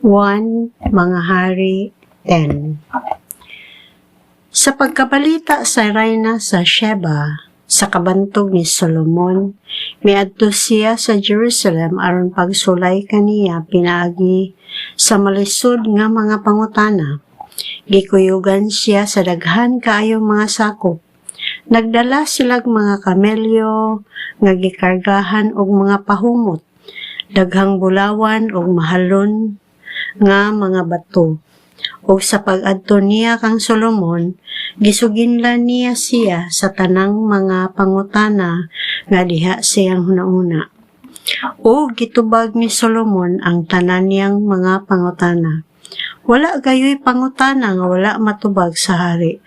1 Mga Hari 10 Sa pagkabalita sa Reyna sa Sheba, sa kabantog ni Solomon, miadto siya sa Jerusalem aron pagsulay kaniya pinaagi sa malisod nga mga pangutana. Gikuyugan siya sa daghan kaayong mga sakop. Nagdala silag mga kamelyo nga gikargahan og mga pahumot, daghang bulawan og mahalon nga mga bato. O sa pag-adto niya kang Solomon, gisuginlan niya siya sa tanang mga pangutana nga diha siyang hunauna. O gitubag ni Solomon ang tanan niyang mga pangutana. Wala gayoy pangutana nga wala matubag sa hari.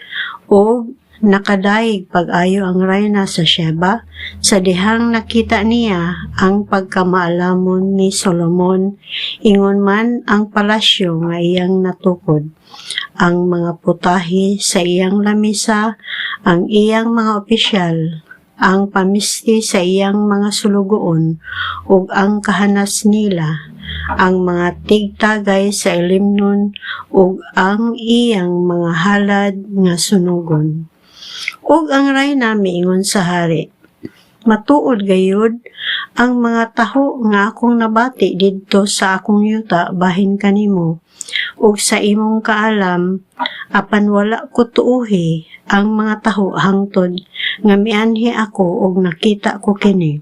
O nakadaig pag-ayo ang reyna sa Sheba, sa dihang nakita niya ang pagkamaalamon ni Solomon, ingon man ang palasyo nga iyang natukod, ang mga putahi sa iyang lamisa, ang iyang mga opisyal, ang pamisti sa iyang mga sulugoon, ug ang kahanas nila, ang mga tigtagay sa ilimnon, ug ang iyang mga halad nga sunugon. Ug ang reyna miingon sa hari, Matuod gayud ang mga taho nga akong nabati didto sa akong yuta bahin kanimo ug sa imong kaalam apan wala ko tuuhi ang mga taho hangtod nga mianhi ako ug nakita ko kini.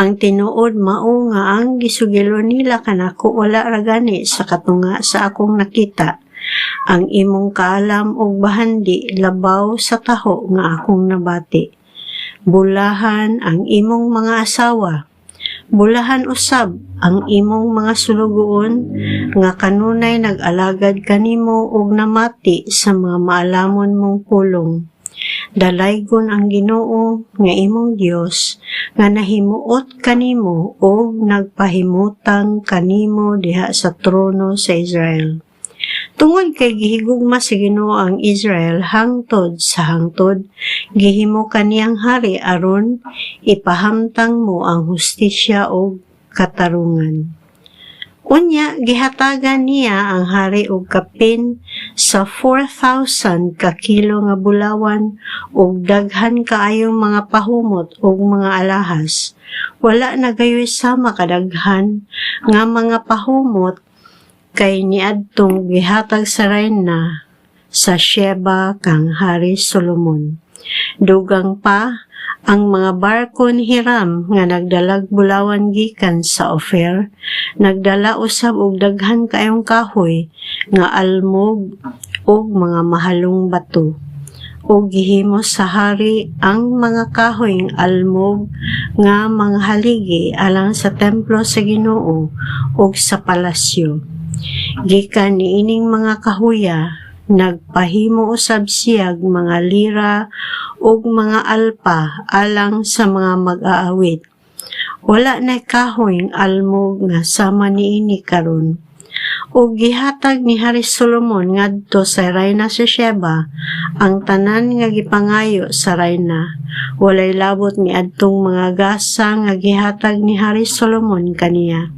Ang tinuod mao nga ang gisugilo nila kanako wala ra gani sa katunga sa akong nakita ang imong kaalam og bahandi labaw sa taho nga akong nabati. Bulahan ang imong mga asawa. Bulahan usab ang imong mga sulugoon nga kanunay nag-alagad kanimo og namati sa mga maalamon mong pulong. Dalaygon ang Ginoo nga imong Dios nga nahimuot kanimo og nagpahimutang kanimo diha sa trono sa Israel. Tungod kay gihigugma sa Ginoo ang Israel hangtod sa hangtod, gihimo kaniyang hari aron ipahamtang mo ang hustisya o katarungan. Unya, gihatagan niya ang hari og kapin sa 4,000 ka kilo nga bulawan ug daghan kaayong mga pahumot ug mga alahas. Wala na gayoy sama kadaghan nga mga pahumot kay niadtong gihatag sa Reyna sa Sheba kang Hari Solomon. Dugang pa ang mga barko ni Hiram nga nagdalag bulawan gikan sa Ophir, nagdala usab og daghan kayong kahoy nga almog ug mga mahalong bato o gihimo sa hari ang mga kahoyng almog nga mga haligi alang sa templo sa Ginoo ug sa palasyo. Gikan niining mga kahuya, nagpahimo usab siyag mga lira ug mga alpa alang sa mga mag-aawit. Wala na kahoyng almog nga sama niini karon. O gihatag ni Hari Solomon ngadto sa Reyna sa Sheba ang tanan nga gipangayo sa Reyna. Walay labot ni adtong mga gasa nga gihatag ni Hari Solomon kaniya.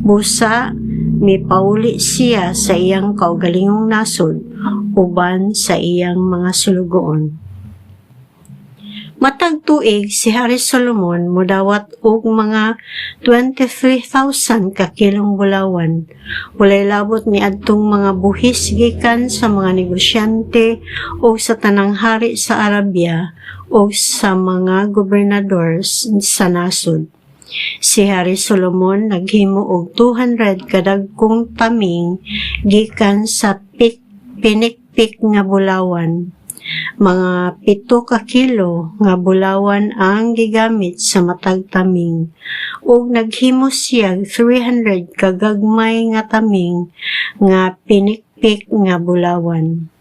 Busa, mipauli siya sa iyang kaugalingong nasod uban sa iyang mga sulugoon. Matag tuig si Hari Solomon mudawat og mga 23,000 ka kilong bulawan. Walay labot ni adtong mga buhis gikan sa mga negosyante o sa tanang hari sa Arabia o sa mga gobernador sa nasod. Si Hari Solomon naghimo og 200 kadagkong taming gikan sa pik pinikpik nga bulawan. Mga pito ka kilo nga bulawan ang gigamit sa matag taming ug naghimo siya 300 kagagmay nga taming nga pinikpik nga bulawan.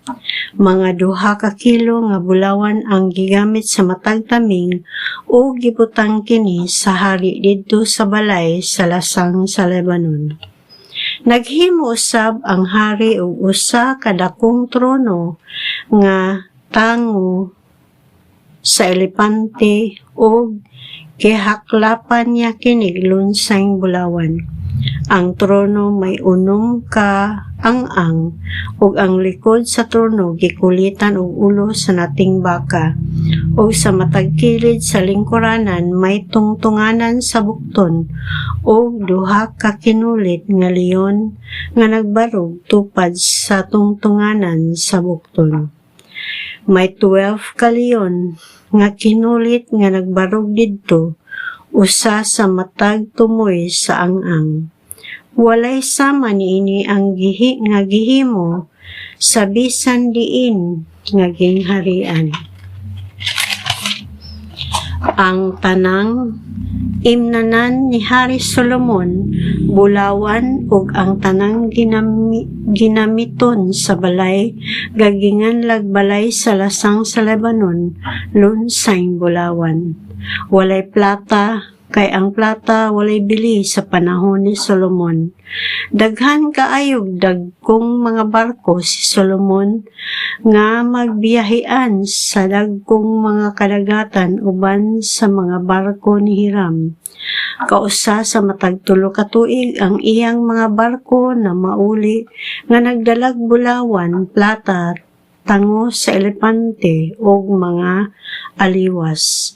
Mga duha ka kilo nga bulawan ang gigamit sa matag taming o gibutang kini sa hari didto sa balay sa lasang sa Lebanon. Naghimo usab ang hari og usa ka dakong trono nga tango sa elepante o Kihaklapan niya kinig lunsang bulawan. Ang trono may unom ka ang ang ug ang likod sa trono gikulitan og ulo sa nating baka ug sa matag kilid sa lingkuranan may tungtunganan sa bukton ug duha ka kinulit nga leon nga nagbarog tupad sa tungtunganan sa bukton. May 12 ka leon nga kinulit nga nagbarog didto usa sa matag tumoy sa ang-ang. Walay sama niini ang gihi nga gihimo sa bisan diin nga gingharian. Ang tanang imnanan ni Hari Solomon bulawan ug ang tanang ginami, ginamiton sa balay gagingan lagbalay sa lasang sa Lebanon lunsay bulawan. Walay plata kay ang plata walay bili sa panahon ni Solomon. Daghan kaayog dagkong mga barko si Solomon nga magbiyahean sa dagkong mga kadagatan uban sa mga barko ni Hiram. Kausa sa matag tulo ang iyang mga barko na mauli nga nagdalag bulawan, plata, tango sa elepante o mga aliwas.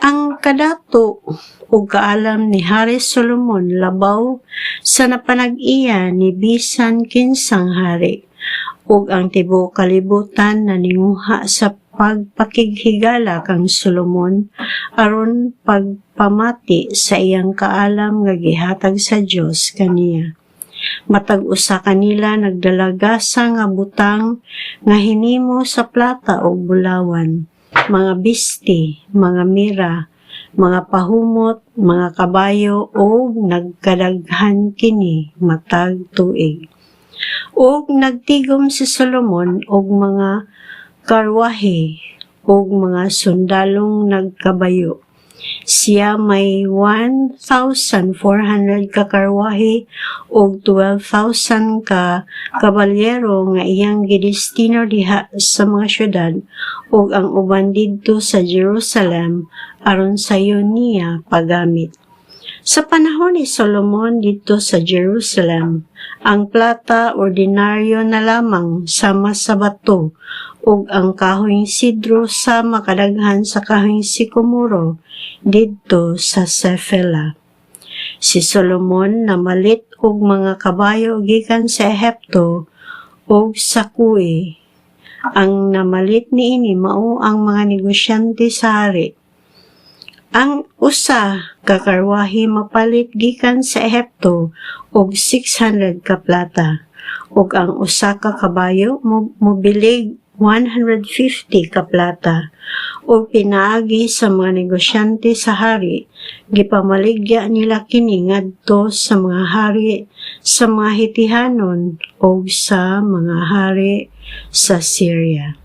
Ang kadato ug kaalam ni Hari Solomon labaw sa napanag-iya ni bisan kinsang hari ug ang tibuok kalibutan na ninguha sa pagpakighigala kang Solomon aron pagpamati sa iyang kaalam nga gihatag sa Dios kaniya. Matag usa kanila nagdalagasa nga butang nga hinimo sa plata ug bulawan mga bisti, mga mira, mga pahumot, mga kabayo o nagkadaghan kini matag tuig. O nagtigom si Solomon og mga karwahe og mga sundalong nagkabayo. Siya may 1,400 ka karwahe og 12,000 ka kabalyero nga iyang gidestino diha sa mga syudad ug ang uban didto sa Jerusalem aron sayo niya paggamit. Sa panahon ni Solomon dito sa Jerusalem, ang plata ordinaryo na lamang sama sa bato ug ang kahoy sidro sa makadaghan sa kahoy sikomoro didto sa Sefela. Si Solomon namalit og mga kabayo gikan sa Ehipto ug sa Kuwe. Ang namalit niini mao ang mga negosyante sa hari. Ang usa ka karwahe mapalit gikan sa Ehipto og 600 ka plata ug ang usa ka kabayo mo mobilig 150 ka plata o pinaagi sa mga negosyante sa hari gipamaligya nila kini ngadto sa mga hari sa mga Hitihanon o sa mga hari sa Syria.